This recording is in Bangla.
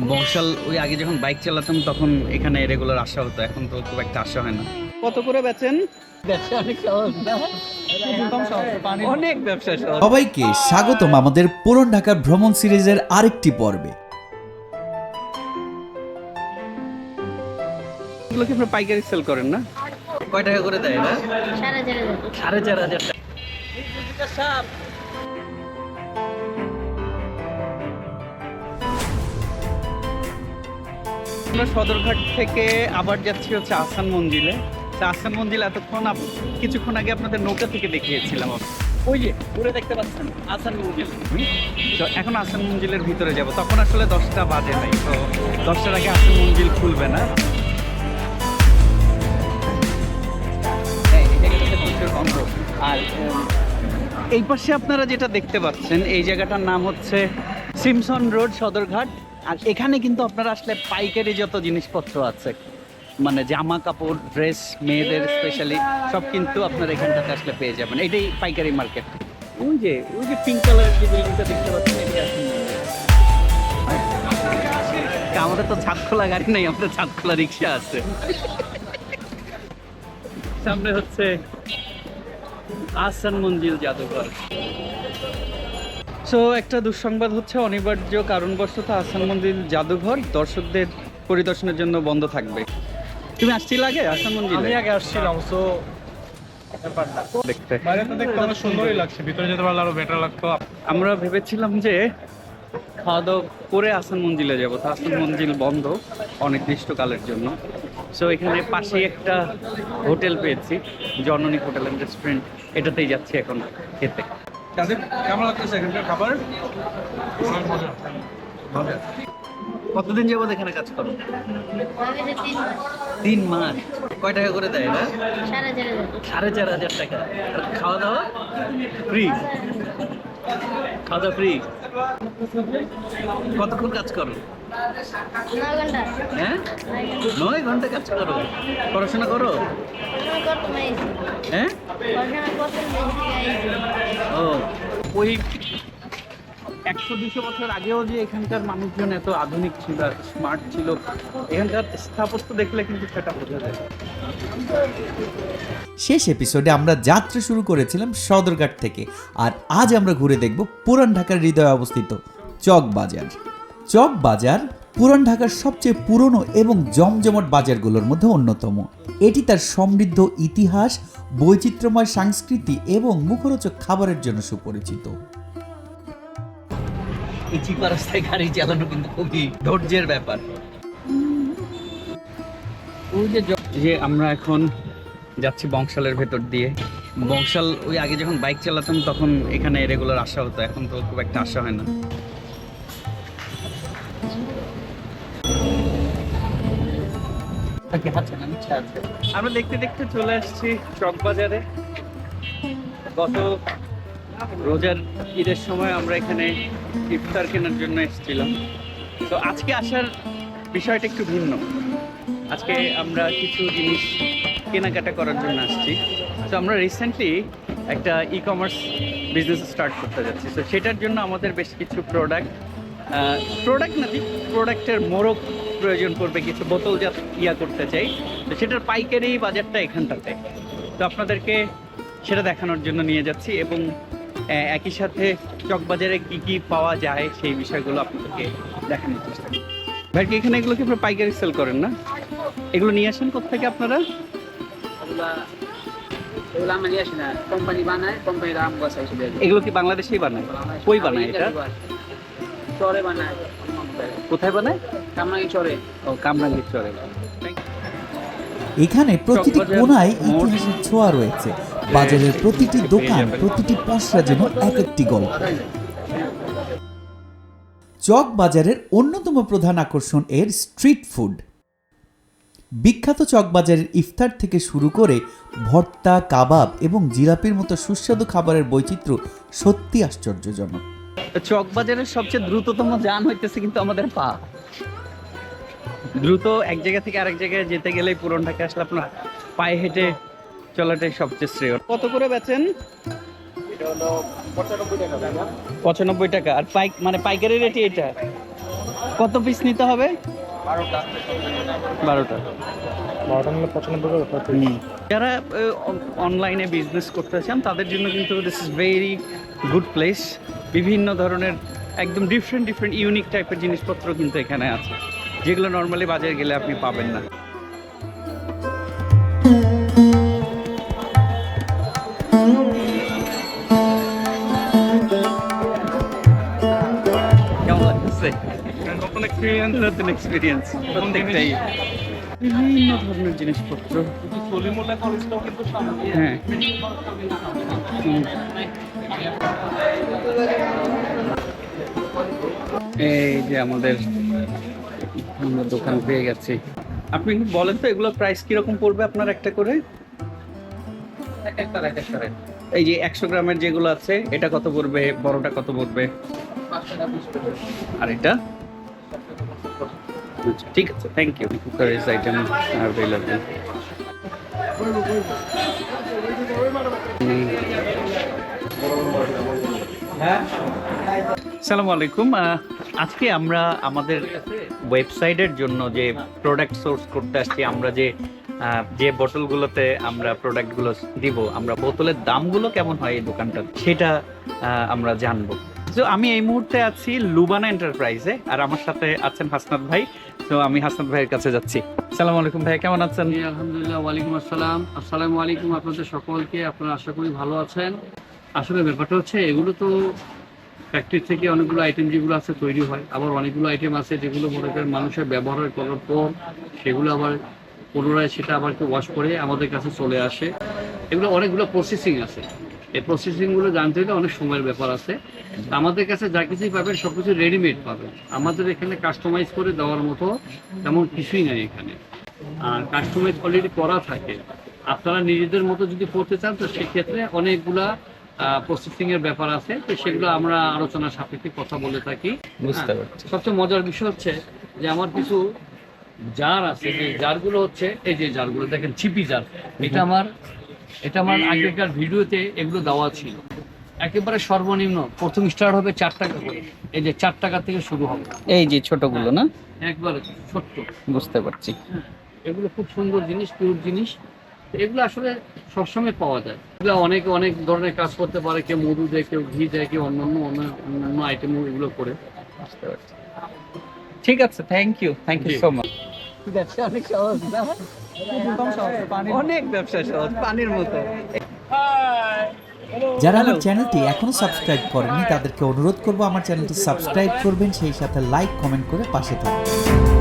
বংশাল ওই আগে যখন বাইক চালাতাম তখন এখানে রেগুলার আসা হতো এখন তো খুব একটা আসা হয় না। কত করে বেচেন? অনেক ব্যবসা সহজ। সবাইকে স্বাগতম আমাদের পুরন ঢাকা ভ্রমণ সিরিজের আরেকটি পর্বে। এগুলো কি আপনার পাইকারি সেল করেন না? কয় টাকা করে দেয় না সাড়ে চার হাজার। সাড়ে চার হাজার আমরা সদরঘাট থেকে আবার যাচ্ছি হচ্ছে আসান মঞ্জিলে। আসান মঞ্জিল এতক্ষণ কিছুক্ষণ আগে আপনাদের নৌকা থেকে দেখিয়েছিলাম। ওই যে ঘুরে দেখতে পাচ্ছেন? আসান মঞ্জিল। তো এখন আসান মঞ্জিলের ভিতরে যাব। তখন আসলে দশটা বাজে নাই, তো দশটার আগে আসান মঞ্জিল খুলবে না। আর এই পাশে আপনারা যেটা দেখতে পাচ্ছেন, এই জায়গাটার নাম হচ্ছে সিমসন রোড, সদরঘাট। আর এখানে কিন্তু আপনারা আসলে পাইকারি যত জিনিসপত্র আছে মানে জামা কাপড় ড্রেস মেয়েদের স্পেশালি সব কিন্তু আপনারা এখানটাতে আসলে পেয়ে যাবেন। এটাই পাইকারি মার্কেট ওই যে ওই যে পিঙ্ক কালারের যে বিল্ডিংটা দেখতে পাচ্ছেন এটি আমাদের তো ছাদ খোলা গাড়ি নাই আমাদের ছাদ খোলা রিক্সা আছে। সামনে হচ্ছে আসান মঞ্জিল জাদুঘর। সো একটা দুঃসংবাদ হচ্ছে অনিবার্য কারণবশত আসান মন্দির জাদুঘর দর্শকদের পরিদর্শনের জন্য বন্ধ থাকবে। তুমি আসছিল আগে? আসান মন্দির আমি আগে আসছিলাম তো দেখতে। বাইরে তো দেখতে অনেক সুন্দরই লাগছে ভিতরে যেতে পারলে আরও বেটার লাগতো। আমরা ভেবেছিলাম যে খাওয়া দাওয়া করে আসান মঞ্জিলে যাব তো আসান মঞ্জিল বন্ধ অনির্দিষ্টকালের জন্য। সো এখানে পাশেই একটা হোটেল পেয়েছি জননী হোটেল অ্যান্ড রেস্টুরেন্ট এটাতেই যাচ্ছি এখন খেতে। তাদের কেমন লাগতেছে এখানকার খাবার? কতদিন যাবত এখানে কাজ করো? তিন মাস। কয় টাকা করে দেয় না সাড়ে চার হাজার টাকা। খাওয়া দাওয়া? ফ্রি খাওয়া দাওয়া ফ্রি কতক্ষণ কাজ করো? হ্যাঁ? নয় ঘণ্টা কাজ করো। পড়াশোনা করো? হ্যাঁ? ও ওই একশো দুশো বছর আগেও যে এখানকার মানুষজন এত আধুনিক ছিল স্মার্ট ছিল, এখানকার স্থাপত্য দেখলে কিন্তু সেটা বোঝা যায়। শেষ এপিসোডে আমরা যাত্রা শুরু করেছিলাম সদরঘাট থেকে, আর আজ আমরা ঘুরে দেখব পুরান ঢাকার হৃদয়ে অবস্থিত চক বাজার। চক বাজার পুরান ঢাকার সবচেয়ে পুরনো এবং জমজমট বাজারগুলোর মধ্যে অন্যতম। এটি তার সমৃদ্ধ ইতিহাস, বৈচিত্র্যময় সংস্কৃতি এবং মুখরোচক খাবারের জন্য সুপরিচিত। এই চিপা রাস্তায় গাড়ি চালানো কিন্তু খুবই ধৈর্যের ব্যাপার। যে আমরা এখন যাচ্ছি বংশালের ভেতর দিয়ে। বংশাল, ওই আগে যখন বাইক চালাতাম তখন এখানে রেগুলার আসা হতো, এখন তো খুব একটা আসা হয় না। আমরা দেখতে দেখতে চলে আসছি চক বাজারে গত রোজার ঈদের সময় আমরা এখানে ইফতার কেনার জন্য এসেছিলাম। তো আজকে আসার বিষয়টা একটু ভিন্ন। আজকে আমরা কিছু জিনিস কেনাকাটা করার জন্য আসছি। তো আমরা রিসেন্টলি একটা ই কমার্স বিজনেস স্টার্ট করতে যাচ্ছি। তো সেটার জন্য আমাদের বেশ কিছু প্রোডাক্ট প্রোডাক্ট না প্রোডাক্টের মোড়ক প্রয়োজন পড়বে, কিছু বোতলজাত ইয়া করতে চাই। তো সেটার পাইকারি বাজারটা এখানটাতে। তো আপনাদেরকে সেটা দেখানোর জন্য নিয়ে যাচ্ছি এবং একই সাথে চকবাজারে কি কি পাওয়া যায় সেই বিষয়গুলো আপনাদেরকে দেখানোর চেষ্টা করি ভাই কি এখানে এগুলো কি আপনারা পাইকারি সেল করেন না? এগুলো নিয়ে আসেন কোথেকে আপনারা? এগুলা কি বাংলাদেশেই বানায়? কই বানায় এটা? চরে বানায়। কোথায় বানায়? কামরাঙ্গি চরে। ও কামরাঙ্গীর চরে। এখানে প্রতিটি কোনায় ইতিহাসের ছোঁয়া রয়েছে। বাজারের প্রতিটি দোকান, প্রতিটি পসরা যেন এক একটি গল্প। চক বাজারের অন্যতম প্রধান আকর্ষণ এর স্ট্রিট ফুড। বিখ্যাত চক বাজারের ইফতার থেকে শুরু করে ভর্তা, কাবাব এবং জিলাপির মতো সুস্বাদু খাবারের বৈচিত্র্য সত্যি আশ্চর্যজনক। চকবাজারের সবচেয়ে দ্রুততম যান হইতেছে কিন্তু আমাদের পা। দ্রুত এক জায়গা থেকে আরেক জায়গায় যেতে গেলেই পুরন ঢাকা আসলে আপনার পায়ে হেঁটে চলাটাই সবচেয়ে শ্রেয়। কত করে বেচেন? পঁচানব্বই টাকা আর পাইক মানে পাইকারি রেটই এটা। কত পিস নিতে হবে? বারোটা। যারা অনলাইনে বিজনেস করতে চান তাদের জন্য কিন্তু this is very good place বিভিন্ন ধরনের একদম ডিফারেন্ট ডিফারেন্ট ইউনিক টাইপের জিনিসপত্র কিন্তু এখানে আছে। যেগুলো নর্মালি বাজারে গেলে আপনি পাবেন না। লাগতেছে নতুন এক্সপিরিয়েন্স নতুন এক্সপিরিয়েন্স প্রত্যেকটাই। বিভিন্ন ধরনের জিনিসপত্র। হ্যাঁ। এই যে আমাদের আমরা দোকান পেয়ে গেছি। আপনি বলেন তো এগুলো প্রাইস কীরকম পড়বে আপনার একটা করে? এক একটা এক একটা এই যে একশো গ্রামের যেগুলো আছে এটা কত পড়বে? বড়টা কত পড়বে? আর এটা? আচ্ছা, ঠিক আছে thank you cookeries item available সালামু আলাইকুম। আজকে আমরা আমাদের ওয়েবসাইটের জন্য যে প্রোডাক্ট সোর্স করতে আসছি আমরা যে যে বোতলগুলোতে আমরা প্রোডাক্টগুলো দিব, আমরা বোতলের দামগুলো কেমন হয় এই দোকানটা সেটা আমরা জানব। তো আমি এই মুহূর্তে আছি লুবানা এন্টারপ্রাইজে আর আমার সাথে আছেন হাসনাত ভাই। তো আমি হাসনাত ভাইয়ের কাছে যাচ্ছি। সালাম আলাইকুম ভাই, কেমন আছেন? আলহামদুলিল্লাহ, ওয়ালাইকুম আসসালাম। আসসালামু আলাইকুম আপনাদের সকলকে, আপনারা আশা করি ভালো আছেন। আসলে ব্যাপারটা হচ্ছে, এগুলো তো ফ্যাক্টরি থেকে অনেকগুলো আইটেম যেগুলো আছে তৈরি হয়। আবার অনেকগুলো আইটেম আছে যেগুলো মনে করেন মানুষের ব্যবহার করার পর, সেগুলো আবার পুনরায় সেটা আমাকে ওয়াশ করে আমাদের কাছে চলে আসে। এগুলো অনেকগুলো প্রসেসিং আছে। এই প্রসেসিংগুলো জানতে হলে অনেক সময়ের ব্যাপার আছে। আমাদের কাছে যা কিছুই পাবেন সব কিছু রেডিমেড পাবেন। আমাদের এখানে কাস্টমাইজ করে দেওয়ার মতো তেমন কিছুই নাই এখানে। আর কাস্টমাইজ অলরেডি করা থাকে। আপনারা নিজেদের মতো যদি করতে চান তো সেক্ষেত্রে অনেকগুলা প্রসেসিং এর ব্যাপার আছে। তো সেগুলো আমরা আলোচনা সাপেক্ষে কথা বলে থাকি। বুঝতে হ্যাঁ, পারছি। সবচেয়ে মজার বিষয় হচ্ছে যে আমার কিছু জার আছে যে জারগুলো হচ্ছে এই যে জারগুলো দেখেন ছিপি জার। এটা আমার এটা আমার আগেকার ভিডিওতে এগুলো দেওয়া ছিল। একেবারে সর্বনিম্ন প্রথম স্টার্ট হবে চার টাকা করে। এই যে চার টাকা থেকে শুরু হবে। এই যে ছোটগুলো না? একবারে ছোট্ট। বুঝতে পারছি। এগুলো খুব সুন্দর জিনিস পিওর জিনিস। এগুলো আসলে সবসময় পাওয়া যায়। এগুলো অনেক অনেক ধরনের কাজ করতে পারে কেউ মধু দেয় কেউ ঘি দেয় কেউ অন্যান্য অন্য- অন্যান্য আইটেম এগুলো করে। বুঝতে পারছি। ঠিক আছে thank you thank you so much ব্যবসা অনেক সহজ না? অনেক ব্যবসা সহজ পানির মতো। যারা আমার চ্যানেলটি এখনও সাবস্ক্রাইব করেননি তাদেরকে অনুরোধ করব আমার চ্যানেলটি সাবস্ক্রাইব করবেন সেই সাথে লাইক কমেন্ট করে পাশে থাকবেন।